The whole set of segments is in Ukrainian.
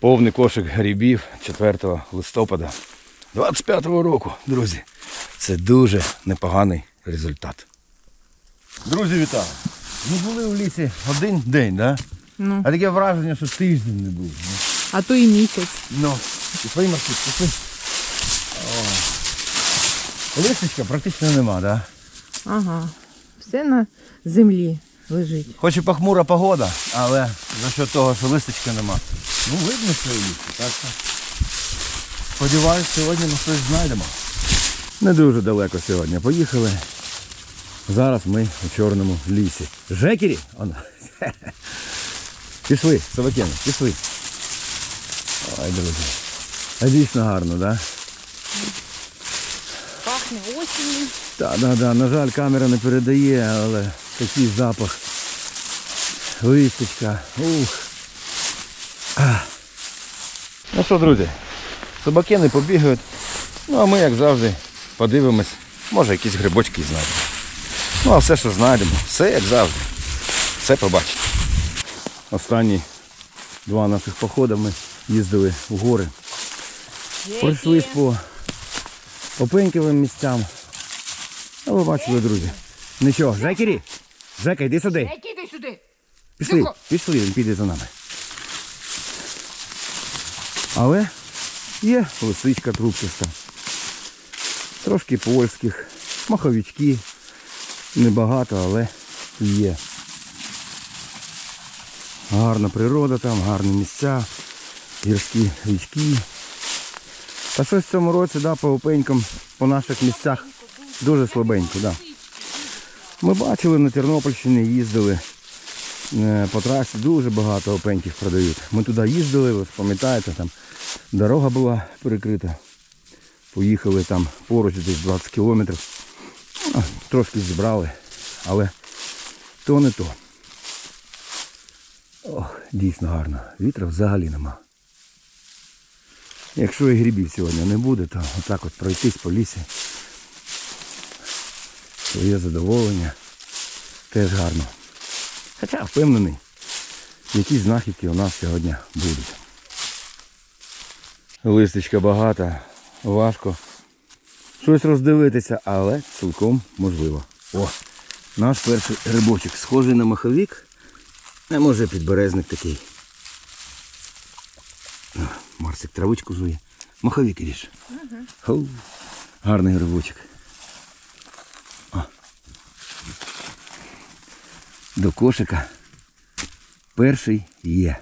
Повний кошик грибів 4 листопада 25-го року, друзі. Це дуже непоганий результат. Друзі, вітаю! Ми були в лісі один день, да? Ну, а таке враження, що тиждень не був. а то і місяць. Ну, і свої маршрут, пішли. Листочка практично нема, да? Ага. Все на землі лежить. Хоч і похмура погода, але за що того, що листочка нема. Ну, видно, що і листя, так що. Сподіваюсь, сьогодні ми щось знайдемо. Не дуже далеко сьогодні. Поїхали. Зараз ми у чорному лісі. Жекері! Оно. Пішли, собакени, пішли. Ой, друзі. А дійсно гарно, так? Да? Пахне осінню. Так, да, да, на жаль, камера не передає, але такий запах. Листочка. Ух. А. Ну що, друзі, собаки не побігають. Ну а ми, як завжди, подивимось. Може якісь грибочки знайдемо. Ну а все, що знайдемо, все як завжди. Все побачите. Останні два наших походи ми їздили в гори. Пройшлись по опеньковим місцям. А ви бачили, друзі. Нічого, Жекері! Жека, йди сюди. Які йди сюди? Пішли, Тихо. пішли, він піде за нами. Але є лисичка трубчаста. Трошки польських, маховички. Небагато, але є. Гарна природа там, гарні місця, гірські річки. Та щось в цьому році, да, по опенькам, по наших місцях дуже слабенько, да. Ми бачили на Тернопільщині, їздили е, по трасі, дуже багато опеньків продають. Ми туди їздили, ви пам'ятаєте, там дорога була перекрита. Поїхали там поруч десь 20 кілометрів. Ну, Трошки зібрали, але то не то. Ох, дійсно гарно. Вітра взагалі нема. Якщо і грибів сьогодні не буде, то отак от пройтись по лісі. Своє задоволення. Теж гарно. Хоча впевнений, які знахідки у нас сьогодні будуть. Листочка багата, важко. Щось роздивитися, але цілком можливо. О, наш перший грибочок схожий на маховик. А може підберезник такий. Марсик травичку жує. Маховик ріж. Ага. Гарний грибочок. До кошика. Перший є.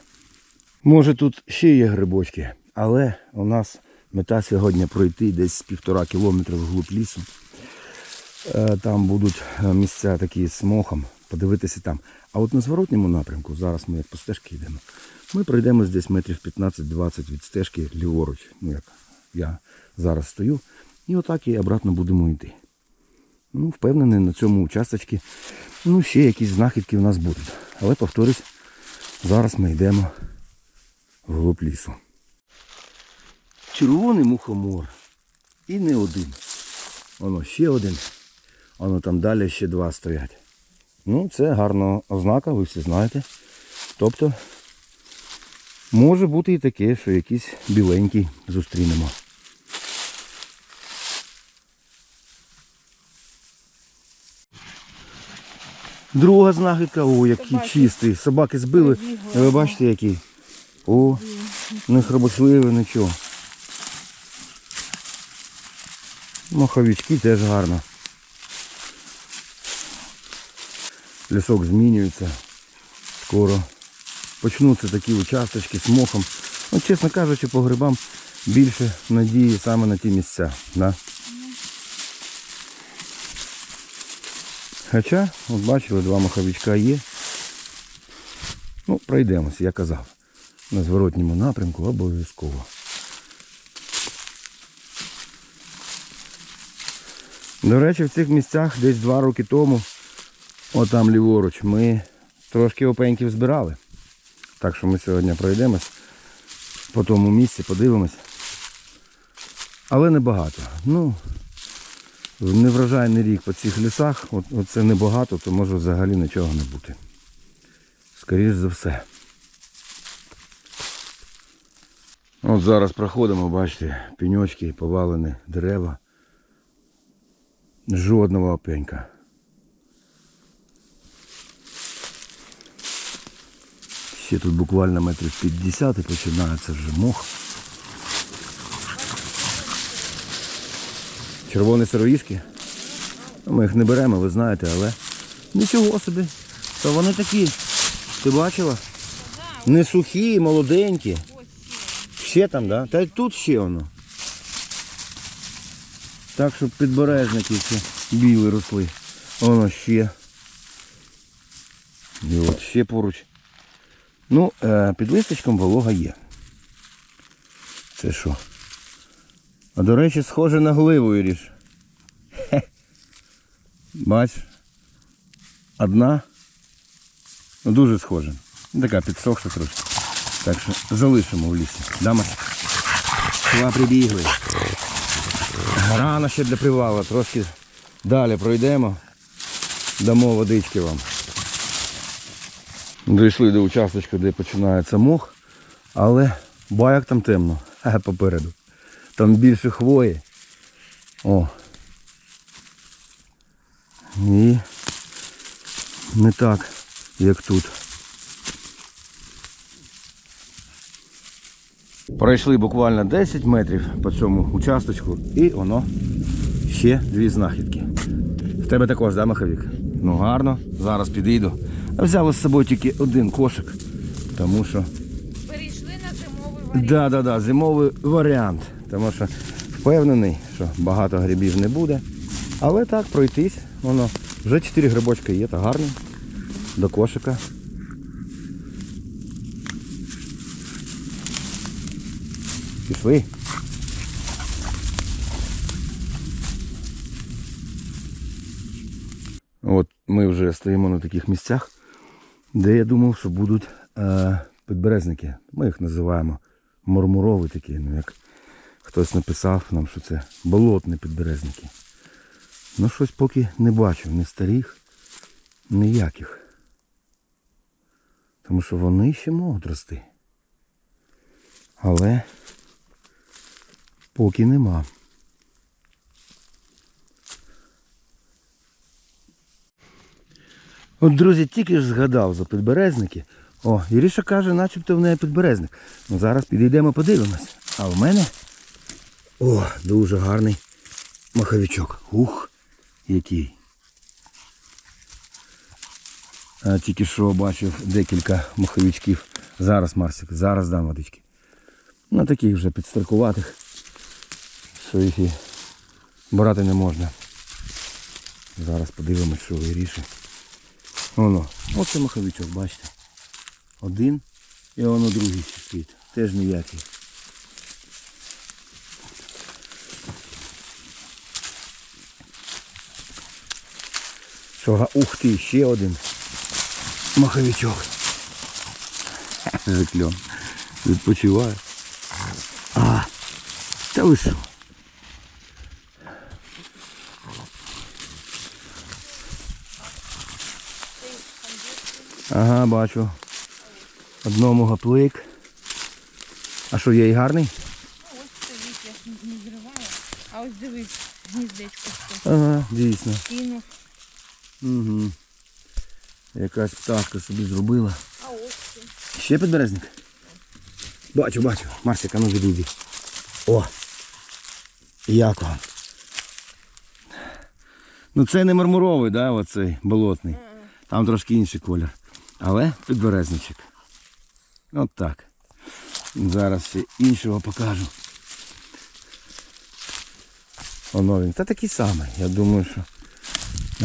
Може тут ще є грибочки, але у нас мета сьогодні пройти десь півтора кілометра вглуб лісу. Е, Там будуть е, місця такі з мохом, подивитися там. А от на зворотньому напрямку, зараз ми як по стежці йдемо, ми пройдемо десь метрів 15-20 від стежки ліворуч. Ну як я зараз стою. І отак і обратно будемо йти. Ну, впевнений, на цьому участочці ну, ще якісь знахідки у нас будуть. Але повторюсь, зараз ми йдемо вглуб лісу. Червоний мухомор. І не один. Воно ще один. Воно там далі ще два стоять. Ну, це гарна ознака, ви всі знаєте. Тобто, може бути і таке, що якийсь біленький зустрінемо. Друга знахідка, о, який Собаки. чистий. Собаки збили. Ви бачите який? О, не хробочливий, нічого. Маховички теж гарно. Лісок змінюється. Скоро почнуться такі участочки з мохом. Ну, чесно кажучи, по грибам більше надії саме на ті місця. Да? Хоча, от бачили, два маховичка є. Ну, пройдемося, я казав. На зворотньому напрямку обов'язково. До речі, в цих місцях десь два роки тому, отам ліворуч, ми трошки опеньків збирали. Так що ми сьогодні пройдемось по тому місці, подивимось. Але небагато. Ну, неврожайний рік по цих лісах, от, оце небагато, то може взагалі нічого не бути. Скоріш за все. От зараз проходимо, бачите, пеньочки, повалені дерева. Жодного опенька. Ще тут буквально метрів 50 і починається вже мох. Червоні сироїшки. Ну, Ми їх не беремо, ви знаєте, але нічого собі. То вони такі. Ти бачила? Не сухі, молоденькі. Ще там, да? Та й тут ще воно. Так, щоб підбережники ці білі росли. Воно ще. І от ще поруч. Ну, е, під листочком волога є. Це що? А до речі, схоже на гливу, Іріш. Хе. Бач. Одна. Ну, дуже схожа. Ну, Така підсохша трошки. Так що залишимо в лісі. Дамо. Сюди прибігли. Рано ще для привала. Трошки далі пройдемо. Дамо водички вам. Дійшли до участочку, де починається мох, але баяк там темно, попереду. Там більше хвої. О. І не так, як тут. Пройшли буквально 10 метрів по цьому участочку і воно ще дві знахідки. В тебе також, да, маховік? Ну гарно, зараз підійду. А взяли з собою тільки один кошик, тому що. Перейшли на зимовий варіант. Да, да, да, зимовий варіант. Тому що впевнений, що багато грибів не буде. Але так, пройтись, воно. Вже 4 грибочки є, та гарно. До кошика. Пішли. От ми вже стоїмо на таких місцях, де я думав, що будуть е, підберезники. Ми їх називаємо мурмурові такі, ну як хтось написав нам, що це болотні підберезники. Ну щось поки не бачу, ні старих, ніяких. Тому що вони ще можуть рости. Але поки нема. От, друзі, тільки ж згадав за підберезники. О, Іріша каже, начебто в неї підберезник. Ну зараз підійдемо, подивимось. А в мене о, дуже гарний маховичок. Ух, який. А тільки що бачив декілька маховичків. Зараз, Марсик, зараз дам водички. Ну таких вже підстаркуватих, що їх і брати не можна. Зараз подивимось, що вирішить. Воно. Оце маховичок, бачите. Один і воно другий стоїть. Теж ніякий. Що, ух ти, ще один маховичок. Закльон. Відпочиває. А, та ви що? Ага, бачу. Одному гаплик. А що, є і гарний? Ну, Ось стоїть, я не зриваю. А ось дивись, гніздечко Ага, дійсно. кинув. Угу. Якась пташка собі зробила. А ось. Ще підберезник? Бачу, бачу. Марсик, а ну відійди. О! Як вам? Ну це не мармуровий, да, оцей болотний. Там трошки інший колір. Але підберезничок. От так. Зараз ще іншого покажу. Воно він. Та такий самий. Я думаю, що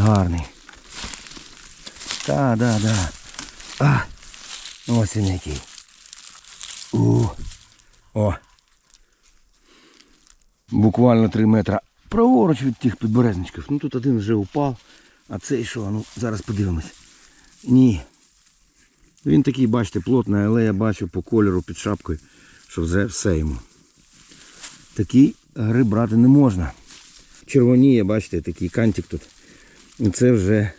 гарний. Та, да, да. А, ось він який. У. О. Буквально 3 метра праворуч від тих підберезничків. Ну тут один вже упав. А цей що? Ну зараз подивимось. Ні. Він такий, бачите, плотний, але я бачу по кольору під шапкою, що вже все йому. Такий гриб брати не можна. Червоніє, бачите, такий кантик тут. І це вже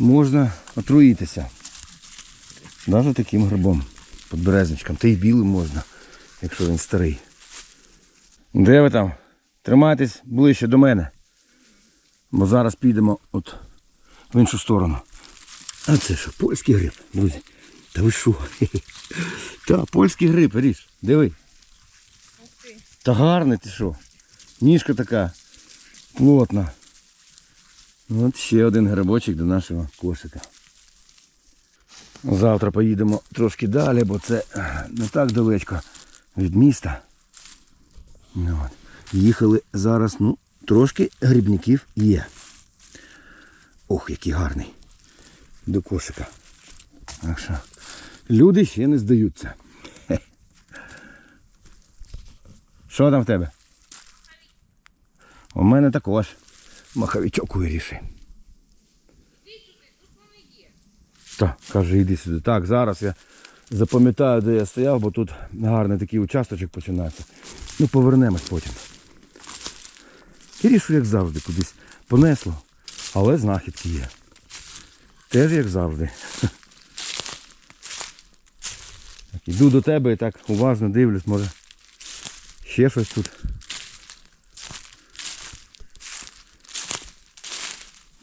можна отруїтися. Навіть таким грибом, підберезничком. Та й білим можна. якщо він старий. Де ви там? Тримайтесь ближче до мене. Бо зараз підемо от в іншу сторону. А це що, польський гриб, друзі? Та ви що? Та, польський гриб, ріж, диви. Та гарний ти що? Ніжка така плотна. От ще один грибочок до нашого кошика. Завтра поїдемо трошки далі, бо це е, не так далечко від міста. Ну, от. Їхали зараз, ну, трошки грибників є. Ох, який гарний. До кошика. Так що люди ще не здаються. Що там в тебе? У мене також маховичок вирішив. Так, каже, іди сюди. Так, зараз я запам'ятаю, де я стояв, бо тут гарний такий участочок починається. Ну, повернемось потім. Кирішу, як завжди, кудись понесло, але знахідки є. Теж як завжди. Так, іду до тебе і так уважно дивлюсь, може ще щось тут.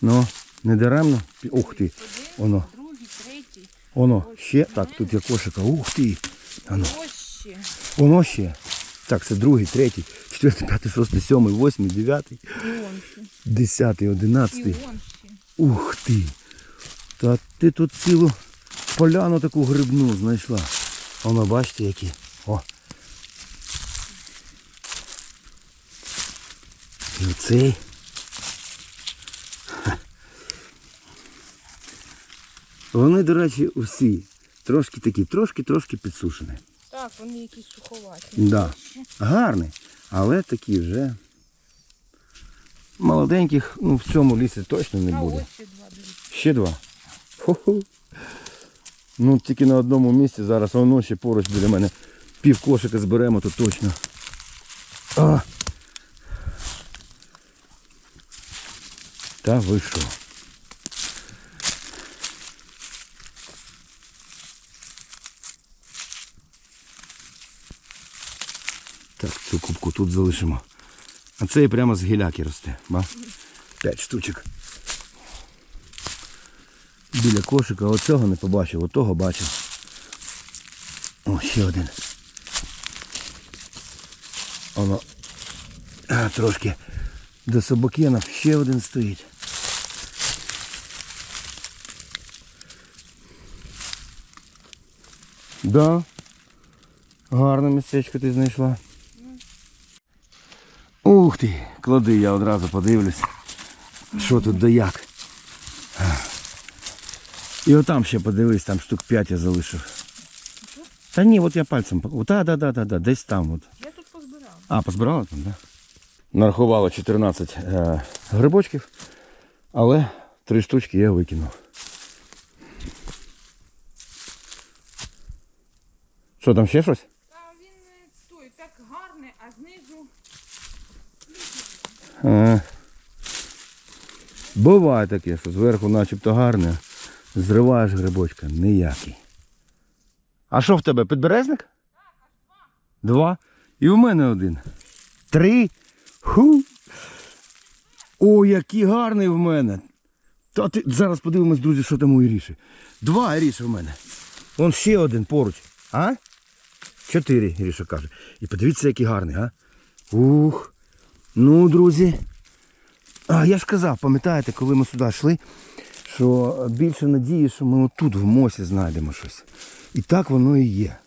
Ну, не даремно. Ух ти. Воно. Воно ще. Так, тут є кошика. Ух ти. Воно. Ще. Воно ще. Так, це другий, третій, четвертий, п'ятий, шостий, сьомий, восьмий, дев'ятий, десятий, одинадцятий. Ух ти. Та ти тут цілу поляну таку грибну знайшла. Воно, бачите, які. О. І оцей. Вони, до речі, усі трошки такі, трошки-трошки підсушені. Так, вони якісь суховаті. Да. Гарний, але такі вже молоденьких ну, в цьому лісі точно не А ось ще два, дивіться. Ще два. Хо-хо. Ну тільки на одному місці зараз воно ще поруч біля мене. Пів кошика зберемо, то точно. А. Та ви що? Тут залишимо. А це і прямо з гіляки росте. Ба? П'ять штучок. Біля кошика оцього не побачив, отого бачив. О, ще один. Воно трошки до собакенів ще один стоїть. Да. Гарне місцечко ти знайшла. Ух ти, клади, я одразу подивлюсь. Що тут да як. І отам ще подивись, там штук 5 я залишив. Та ні, от я пальцем. по- Та, да, да, да, да, десь там. От. Я тут позбирала. А, позбирала там, так? Да? Нарахувало 14 е, грибочків, але три штучки я викинув. Що там ще щось? Та він е, той так гарний, а знизу Е, буває таке, що зверху начебто гарне, зриваєш грибочка, ніякий. А що в тебе, підберезник? Два. І в мене один. Три. Ху. О, який гарний в мене. Та ти зараз подивимось, друзі, що там у Іріші. Два Іріші в мене. Вон ще один поруч. А? Чотири, Іріша каже. І подивіться, який гарний, а? Ух. Ну, друзі. А я ж казав, пам'ятаєте, коли ми сюди йшли, що більше надії, що ми отут в мосі знайдемо щось. І так воно і є.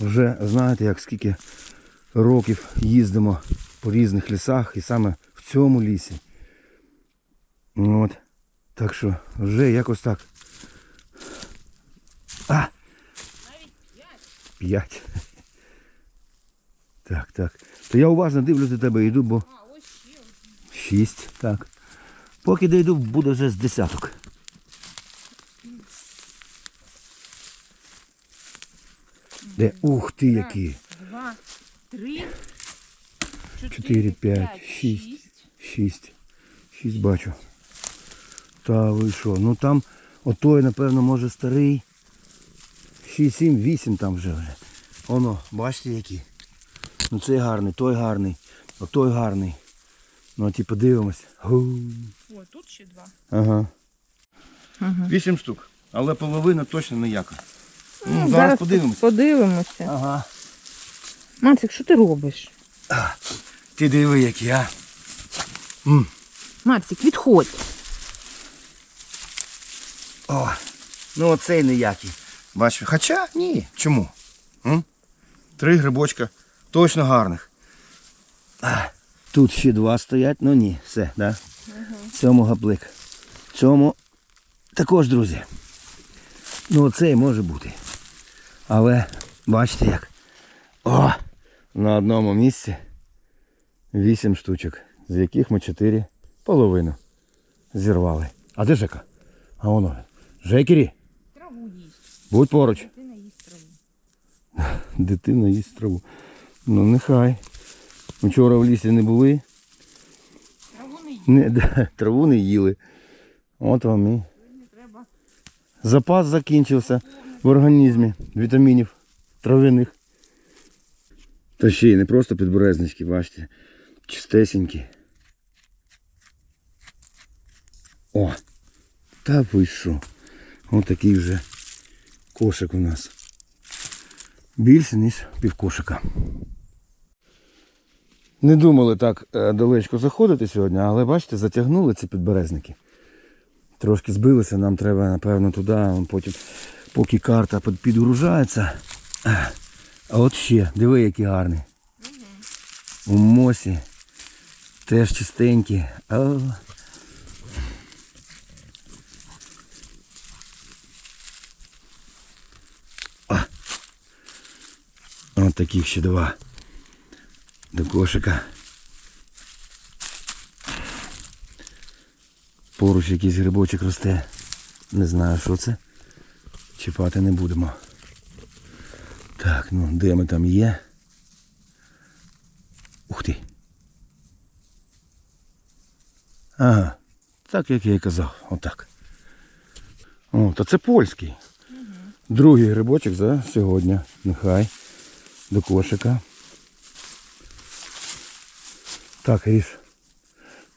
Вже знаєте, як скільки років їздимо по різних лісах і саме в цьому лісі. От. Так що вже якось так. А! навіть п'ять. П'ять. Так, так. То я уважно дивлюсь до тебе йду, бо. Шість, так. Поки дійду, буде вже з десяток. Де? Ух ти які. Два, три, Чотири, п'ять, шість. Шість. Шість бачу. Та ви що? Ну там отой, напевно, може старий. Шість, сім, вісім там вже вже. Оно, бачите які? Ну цей гарний, той гарний, а той гарний. Ну, а ті подивимось. Гу. Ой, тут ще два. Ага. Ага. Вісім штук. Але половина точно ніяка. Ну, зараз, подивимось. подивимося. Ага. Мацик, що ти робиш? Ти диви, які, а. М. Максик, відходь. О, ну оцей ніякий. Бачиш, хоча ні. Чому? М? Три грибочка точно гарних. Тут ще два стоять, ну ні, все, да? Цьому гаплик. Цьому також, друзі. Ну оцей може бути. Але бачите як. О! На одному місці вісім штучок, з яких ми чотири половину зірвали. А де Жека? А воно. Жекері, Траву їсть. будь поруч. Дитина їсть траву. Дитина їсть траву. Ну нехай. Вчора в лісі не були, Траву не їсть. не, да, траву не їли. От вам і. Запас закінчився в організмі вітамінів трав'яних. Та ще й не просто підберезнички, бачите. Чистесенькі. О! Та ви що? Ось такий вже кошик у нас. Більше, ніж півкошика. Не думали так е, далечко заходити сьогодні, але бачите, затягнули ці підберезники. Трошки збилися, нам треба, напевно, туди, потім, поки карта під- підгружається. А от ще, диви, які гарні. У мосі. Теж чистенькі. О. От таких ще два. До кошика. Поруч якийсь грибочок росте. Не знаю, що це. Чіпати не будемо. Так, ну де ми там є? Ух ти. Ага. Так як я і казав. Отак. О, то це польський. Другий грибочок за сьогодні. Нехай. До кошика. Так, Ріш.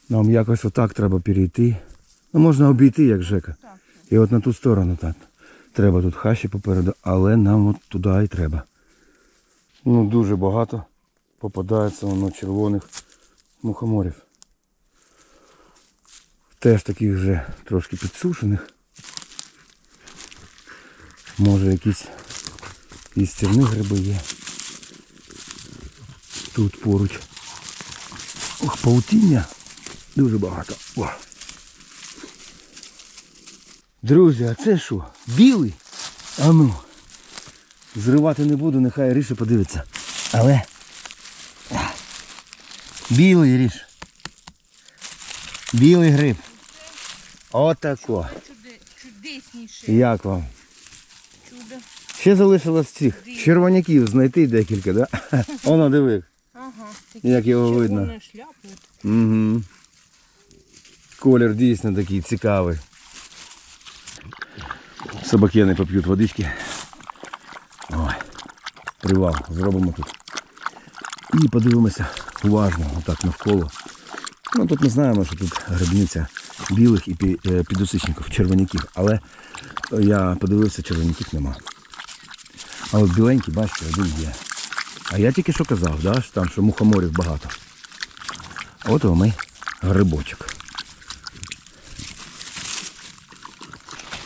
Нам якось отак треба перейти. Ну, можна обійти, як Жека. Так. І от на ту сторону так. Треба тут хащі попереду, але нам от туди і треба. Ну, дуже багато попадається воно червоних мухоморів. Теж таких вже трошки підсушених. Може якісь істівні гриби є. Тут поруч. Ох, паутіння. Дуже багато. О. Друзі, а це що? Білий? А ну. Зривати не буду, нехай Ріша подивиться. Але. Білий ріж. Білий гриб. Отако. Чуде, чудесніше. Як вам? Чудо. Ще залишилось цих червоняків знайти декілька, да? Воно диви. Ага. Як його видно. Угу. Колір дійсно такий цікавий. Собаки не поп'ють водички. Ой, привал зробимо тут. І подивимося уважно, отак навколо. Ну тут ми знаємо, що тут грибниця білих і е, підосичників, червоняків. Але я подивився, червоняків нема. А от біленький, бачите, один є. А я тільки що казав, да, що там що мухоморів багато. От ми грибочок.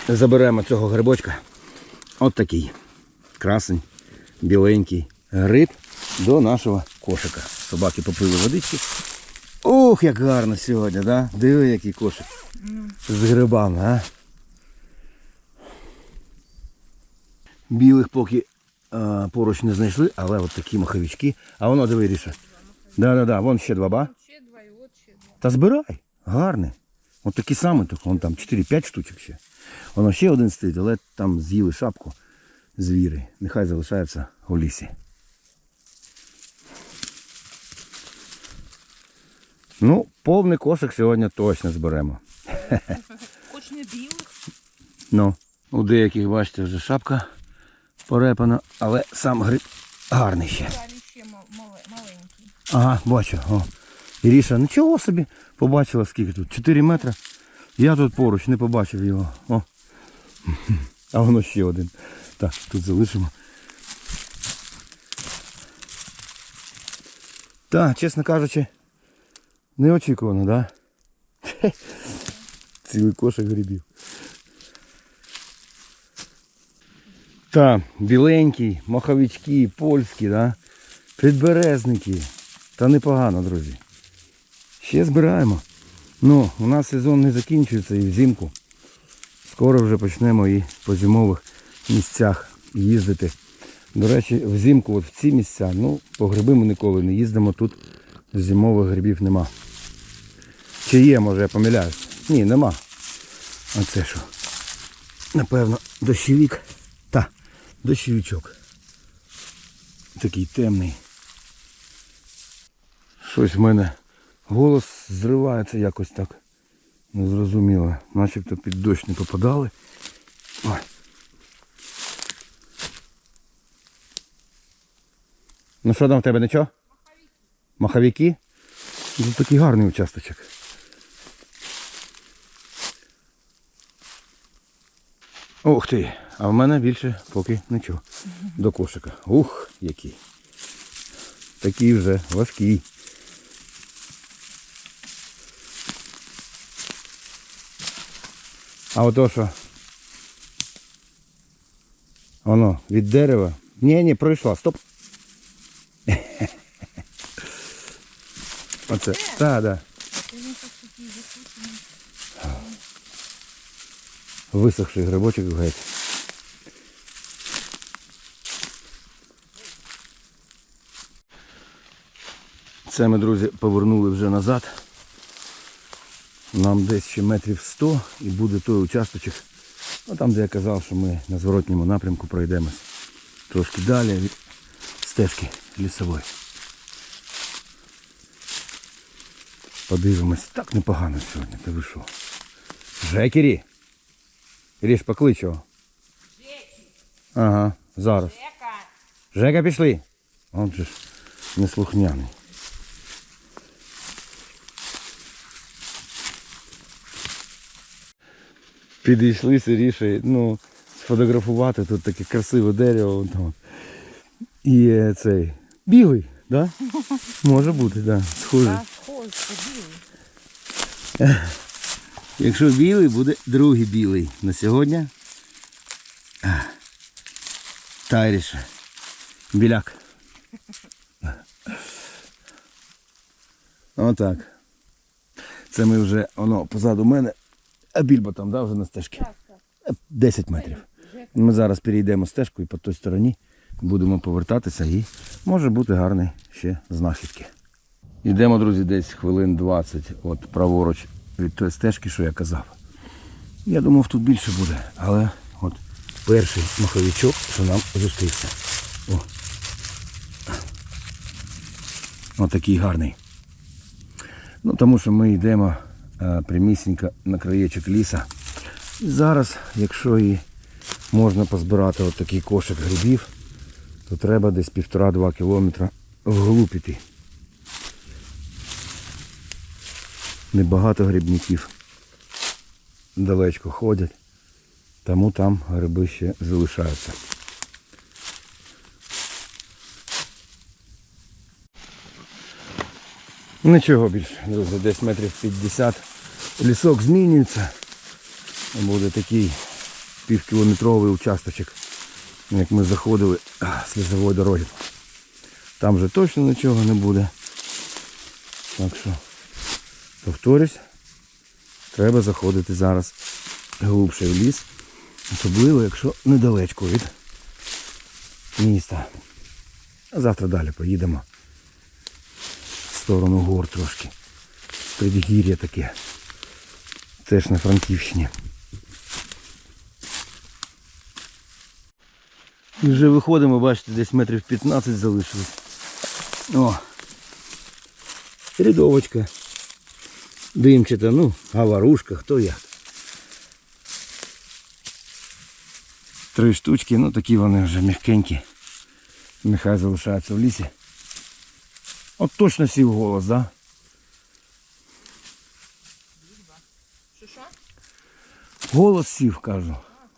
Заберемо цього грибочка. От такий. Красень, біленький гриб до нашого кошика. Собаки попили водички. Ух, як гарно сьогодні, да? Диви, який кошик. З грибами, а? Білих поки а, поруч не знайшли, але от такі маховички. А воно диви, Ріша. Да-да-да, вон ще два ба. Ще два і от ще два. Та збирай, гарне. От такі самі, тільки вон там 4-5 штучок ще. Воно ще один стоїть, але там з'їли шапку звіри. Нехай залишаються у лісі. Ну, повний кошик сьогодні точно зберемо. Хоч не білих. Ну, у деяких, бачите, вже шапка порепана, але сам гриб гарний ще. Ще маленький. Ага, бачу. О. Іріша, нічого собі побачила, скільки тут. 4 метри. Я тут поруч не побачив його. О. А воно ще один. Так, тут залишимо. Так, чесно кажучи, неочікувано, так? Да? Цілий кошик грибів. Так, біленький, маховички, польські, да? підберезники. Та непогано, друзі. Ще збираємо. Ну, у нас сезон не закінчується і взимку. Скоро вже почнемо і по зимових місцях їздити. До речі, взимку от в ці місця, ну, по гриби ми ніколи не їздимо, тут зимових грибів нема. Чи є, може я помиляюсь? Ні, нема. А це що? Напевно, дощовик. Дощовичок. Такий темний. Щось в мене голос зривається якось так. Незрозуміло. Начебто під дощ не попадали. Ой. Ну що там в тебе нічого? Маховики? Тут такий гарний участочок. Ух ти, а в мене більше поки нічого. До кошика. Ух, який. Такий вже важкий. А ото що? Воно від дерева. Ні, ні, пройшла, стоп. Оце. Так. Да. Висохший грибочок геть. Це ми, друзі, повернули вже назад. Нам десь ще метрів 100 і буде той участочок. Ну, там, де я казав, що ми на зворотньому напрямку пройдемось. Трошки далі від стежки лісової. Подивимось. Так непогано сьогодні, ти ви що? Жекері! Ріж поклич його. Ага, зараз. Жека! Жека, пішли. Же ж неслухняний. Підійшли сиріше, ну, сфотографувати тут таке красиве дерево. Там. І е, цей. Білий, да? Може бути, так. Да. Схожий. Білий. Якщо білий, буде другий білий. На сьогодні. Тайріше. Біляк. Отак. Це ми вже, воно позаду мене. А більбо там, да, вже на стежці? Так, так. Е, 10 метрів. Ми зараз перейдемо стежку і по той стороні будемо повертатися і може бути гарний ще знахідки. Йдемо, друзі, десь хвилин 20 от праворуч від тої стежки, що я казав. Я думав, тут більше буде, але от перший маховичок, що нам зустрівся. О. Отакий гарний. Ну, тому що ми йдемо е, прямісінько на краєчок ліса. І зараз, якщо і можна позбирати от кошик грибів, то треба десь півтора-два кілометра вглуб. Небагато грибників далечко ходять, тому там гриби ще залишаються. Нічого більше, друзі, десь метрів 50. Лісок змінюється. Буде такий півкілометровий участочок, як ми заходили лісової дороги. Там вже точно нічого не буде. Так що, повторюсь, треба заходити зараз глибше в ліс. Особливо, якщо недалечко від міста. А завтра далі поїдемо сторону гор трошки. Предгір'я таке. Теж на Франківщині. І вже виходимо, бачите, десь метрів 15 залишилось. О! Рядовочка. Димчата, ну, аварушка, хто як. Три штучки, ну такі вони вже м'якенькі. Нехай залишається в лісі. От точно сів голос, да? Що що? Голос сів, кажу.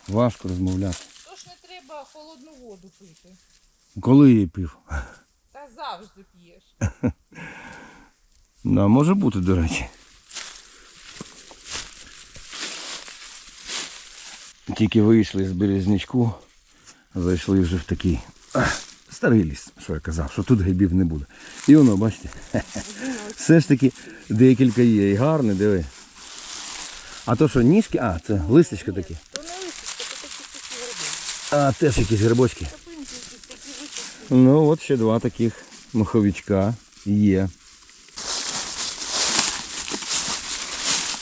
Важко розмовляти. Тож не треба холодну воду пити. Коли її пив? Та завжди п'єш. Да, може бути, до речі. Тільки вийшли з березнячку, зайшли вже в такий старий ліс, що я казав, що тут грибів не буде. І воно, бачите, все ж таки декілька є. І гарне, диви. А то що, ніжки? А, це листочка такі. То не листочка, то такі такі гриби. А, теж якісь грибочки. Ну, от ще два таких маховичка є.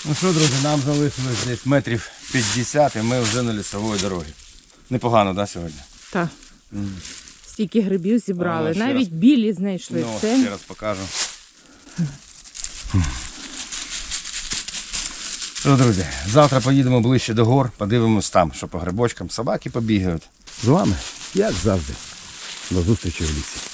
Ну що, друзі, нам залишилось десь метрів 50 і ми вже на лісової дорогі. Непогано, так, да, сьогодні? Так. Стільки грибів зібрали. А, ще Навіть білі знайшли. Ну, Це ще раз покажу. Ну, друзі, завтра поїдемо ближче до гор, подивимось там, що по грибочкам собаки побігають. З вами, як завжди, до зустрічі в лісі.